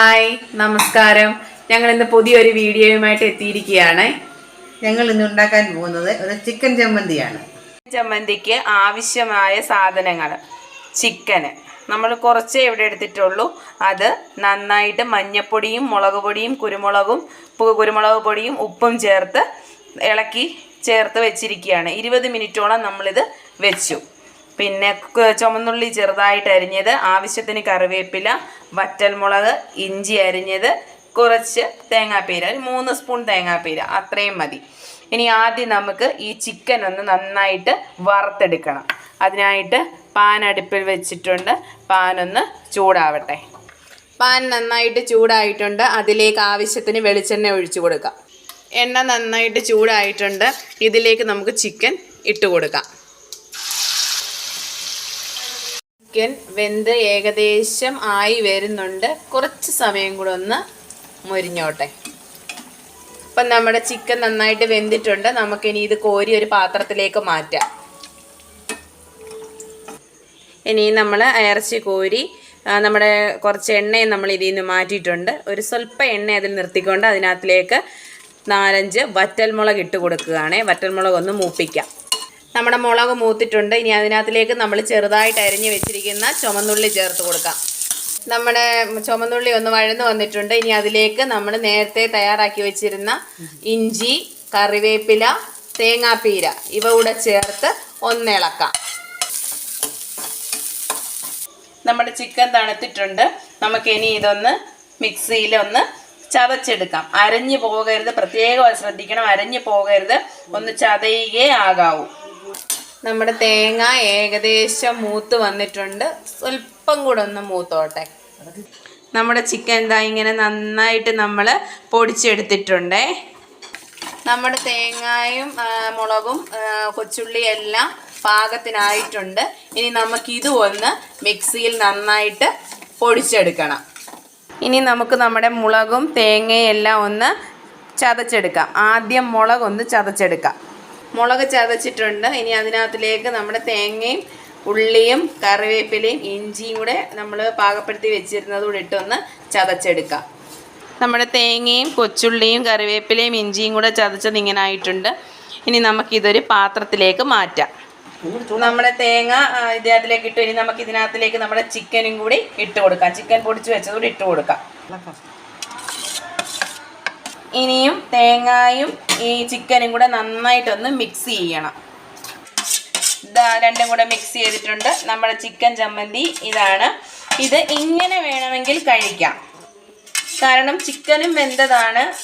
Hi നമസ്കാരം. ഞങ്ങൾ ഇന്ന് പുതിയൊരു വീഡിയോയുമായിട്ട് എത്തിയിരിക്കുകയാണ്. ഞങ്ങൾ ഇന്ന് ഉണ്ടാക്കാൻ പോകുന്നത് ഒരു ചിക്കൻ ചമ്മന്തിയാണ്. ചമ്മന്തിക്ക് ആവശ്യമായ സാധനങ്ങൾ ചിക്കന്. നമ്മൾ കുറച്ചേ ഇവിടെ എടുത്തിട്ടുള്ളൂ. അത് നന്നായിട്ട് മഞ്ഞപ്പൊടിയും മുളക് പൊടിയും കുരുമുളകും കുരുമുളക് പൊടിയും ഉപ്പും ചേർത്ത് ഇളക്കി ചേർത്ത് വെച്ചിരിക്കുകയാണ്. ഇരുപത് മിനിറ്റോളം നമ്മളിത് വെച്ചു. പിന്നെ ചുമന്നുള്ളി ചെറുതായിട്ട് അരിഞ്ഞത് ആവശ്യത്തിന് കറിവേപ്പില വറ്റൽമുളക് ഇഞ്ചി അരിഞ്ഞത് കുറച്ച് തേങ്ങാപ്പീര ഒരു മൂന്ന് സ്പൂൺ തേങ്ങാപ്പീര അത്രയും മതി. ഇനി ആദ്യം നമുക്ക് ഈ ചിക്കൻ ഒന്ന് നന്നായിട്ട് വറുത്തെടുക്കണം. അതിനായിട്ട് പാൻ അടുപ്പിൽ വെച്ചിട്ടുണ്ട്. പാൻ ഒന്ന് ചൂടാവട്ടെ. പാൻ നന്നായിട്ട് ചൂടായിട്ടുണ്ട്. അതിലേക്ക് ആവശ്യത്തിന് വെളിച്ചെണ്ണ ഒഴിച്ചു കൊടുക്കാം. എണ്ണ നന്നായിട്ട് ചൂടായിട്ടുണ്ട്. ഇതിലേക്ക് നമുക്ക് ചിക്കൻ ഇട്ട് കൊടുക്കാം. ചിക്കൻ വെന്ത് ഏകദേശം ആയി വരുന്നുണ്ട്. കുറച്ച് സമയം കൂടെ ഒന്ന് മുരിഞ്ഞോട്ടെ. അപ്പം നമ്മുടെ ചിക്കൻ നന്നായിട്ട് വെന്തിട്ടുണ്ട്. നമുക്കിനി ഇത് കോരി ഒരു പാത്രത്തിലേക്ക് മാറ്റാം. ഇനി നമ്മൾ ഇറച്ചി കോരി നമ്മുടെ കുറച്ച് എണ്ണയും നമ്മൾ ഇതിൽ നിന്ന് മാറ്റിയിട്ടുണ്ട്. ഒരു സ്വല്പം എണ്ണ അതിൽ നിർത്തിക്കൊണ്ട് അതിനകത്തിലേക്ക് നാലഞ്ച് വറ്റൽമുളക് ഇട്ട് കൊടുക്കുകയാണ്. വറ്റൽമുളക് ഒന്ന് മൂപ്പിക്കാം. നമ്മുടെ മുളക് മൂത്തിട്ടുണ്ട്. ഇനി അതിനകത്തിലേക്ക് നമ്മൾ ചെറുതായിട്ട് അരിഞ്ഞ് വെച്ചിരിക്കുന്ന ചുമന്നുള്ളി ചേർത്ത് കൊടുക്കാം. നമ്മുടെ ചുമന്നുള്ളി ഒന്ന് വഴന്ന് വന്നിട്ടുണ്ട്. ഇനി അതിലേക്ക് നമ്മൾ നേരത്തെ തയ്യാറാക്കി വെച്ചിരുന്ന ഇഞ്ചി കറിവേപ്പില തേങ്ങാപ്പീര ഇവ കൂടെ ചേർത്ത് ഒന്നിളക്കാം നമ്മുടെ ചിക്കൻ തണുത്തിട്ടുണ്ട്. നമുക്ക് ഇനി ഇതൊന്ന് മിക്സിയിലൊന്ന് ചതച്ചെടുക്കാം. അരഞ്ഞു പോകരുത്. പ്രത്യേകം ശ്രദ്ധിക്കണം. അരഞ്ഞു പോകരുത്. ഒന്ന് ചതയുകയേ ആകാവൂ. നമ്മുടെ തേങ്ങ ഏകദേശം മൂത്ത് വന്നിട്ടുണ്ട്. സ്വല്പം കൂടെ ഒന്ന് മൂത്തോട്ടെ. നമ്മുടെ ചിക്കൻ എന്താ ഇങ്ങനെ നന്നായിട്ട് നമ്മൾ പൊടിച്ചെടുത്തിട്ടുണ്ടേ. നമ്മുടെ തേങ്ങായും മുളകും കൊച്ചുള്ളി എല്ലാം പാകത്തിനായിട്ടുണ്ട്. ഇനി നമുക്കിത് ഒന്ന് മിക്സിയിൽ നന്നായിട്ട് പൊടിച്ചെടുക്കണം. ഇനി നമുക്ക് നമ്മുടെ മുളകും തേങ്ങയും എല്ലാം ഒന്ന് ചതച്ചെടുക്കാം. ആദ്യം മുളകൊന്ന് ചതച്ചെടുക്കാം. മുളക് ചതച്ചിട്ടുണ്ട്. ഇനി അതിനകത്തിലേക്ക് നമ്മുടെ തേങ്ങയും ഉള്ളിയും കറിവേപ്പിലയും ഇഞ്ചിയും കൂടെ നമ്മൾ പാകപ്പെടുത്തി വെച്ചിരുന്നത് കൂടെ ഇട്ടൊന്ന് ചതച്ചെടുക്കാം. നമ്മുടെ തേങ്ങയും കൊച്ചുള്ളിയും കറിവേപ്പിലയും ഇഞ്ചിയും കൂടെ ചതച്ചത് ഇങ്ങനെ ആയിട്ടുണ്ട് ഇനി നമുക്കിതൊരു പാത്രത്തിലേക്ക് മാറ്റാം. നമ്മുടെ തേങ്ങ ഇതിനകത്തിലേക്ക് ഇട്ടു. ഇനി നമുക്ക് ഇതിനകത്തിലേക്ക് നമ്മുടെ ചിക്കനും കൂടി ഇട്ട് കൊടുക്കാം. ചിക്കൻ പൊടിച്ച് വെച്ചതുകൂടി ഇട്ട് കൊടുക്കാം. ഇനിയും തേങ്ങായും ഈ ചിക്കനും കൂടെ നന്നായിട്ടൊന്ന് മിക്സ് ചെയ്യണം. ഇതാ രണ്ടും കൂടെ മിക്സ് ചെയ്തിട്ടുണ്ട്. നമ്മുടെ ചിക്കൻ ചമ്മന്തി ഇതാണ്. ഇത് ഇങ്ങനെ വേണമെങ്കിൽ കഴിക്കാം. കാരണം ചിക്കനും വെന്തതാണ്.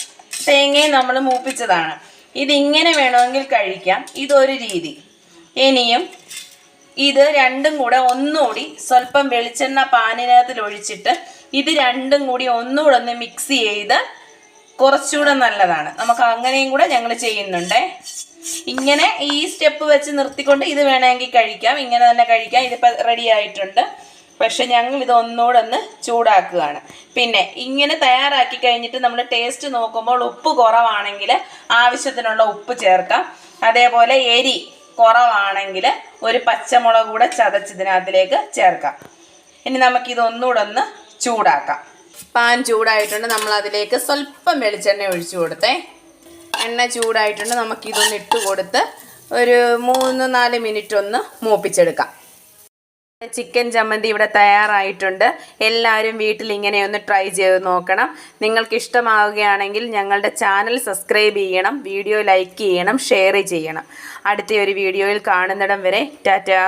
തേങ്ങയും നമ്മൾ മൂപ്പിച്ചതാണ്. ഇതിങ്ങനെ വേണമെങ്കിൽ കഴിക്കാം. ഇതൊരു രീതി. ഇനിയും ഇത് രണ്ടും കൂടെ ഒന്നുകൂടി സ്വല്പം വെളിച്ചെണ്ണ പാനിനകത്തിൽ ഒഴിച്ചിട്ട് ഇത് രണ്ടും കൂടി ഒന്നുകൂടെ ഒന്ന് മിക്സ് ചെയ്ത് കുറച്ചുകൂടെ നല്ലതാണ്. നമുക്ക് അങ്ങനെയും കൂടെ ഞങ്ങൾ ചെയ്യുന്നുണ്ടേ. ഇങ്ങനെ ഈ സ്റ്റെപ്പ് വെച്ച് നിർത്തിക്കൊണ്ട് ഇത് വേണമെങ്കിൽ കഴിക്കാം. ഇങ്ങനെ തന്നെ കഴിക്കാം. ഇതിപ്പോൾ റെഡി ആയിട്ടുണ്ട്. പക്ഷെ ഞങ്ങൾ ഇത് ഒന്നുകൂടെ ഒന്ന് ചൂടാക്കുകയാണ്. പിന്നെ ഇങ്ങനെ തയ്യാറാക്കി കഴിഞ്ഞിട്ട് നമ്മൾ ടേസ്റ്റ് നോക്കുമ്പോൾ ഉപ്പ് കുറവാണെങ്കിൽ ആവശ്യത്തിനുള്ള ഉപ്പ് ചേർക്കാം. അതേപോലെ എരി കുറവാണെങ്കിൽ ഒരു പച്ചമുളക് കൂടെ ചതച്ചതിനകത്തിലേക്ക് ചേർക്കാം. ഇനി നമുക്കിതൊന്നുകൂടെ ഒന്ന് ചൂടാക്കാം. പാൻ ചൂടായിട്ടുണ്ട് നമ്മൾ അതിലേക്ക് സ്വല്പം വെളിച്ചെണ്ണ ഒഴിച്ചു കൊടുത്തേ. എണ്ണ ചൂടായിട്ടുണ്ട് നമുക്കിതൊന്ന് ഇട്ട് കൊടുത്ത് ഒരു മൂന്ന് നാല് മിനിറ്റ് ഒന്ന് മൂപ്പിച്ചെടുക്കാം. ചിക്കൻ ചമ്മന്തി ഇവിടെ തയ്യാറായിട്ടുണ്ട്. എല്ലാവരും വീട്ടിൽ ഇങ്ങനെ ഒന്ന് ട്രൈ ചെയ്ത് നോക്കണം. നിങ്ങൾക്ക് ഇഷ്ടമാവുകയാണെങ്കിൽ ഞങ്ങളുടെ ചാനൽ സബ്സ്ക്രൈബ് ചെയ്യണം വീഡിയോ ലൈക്ക് ചെയ്യണം ഷെയർ ചെയ്യണം. അടുത്ത ഒരു വീഡിയോയിൽ കാണുന്നിടം വരെ ടാറ്റാ.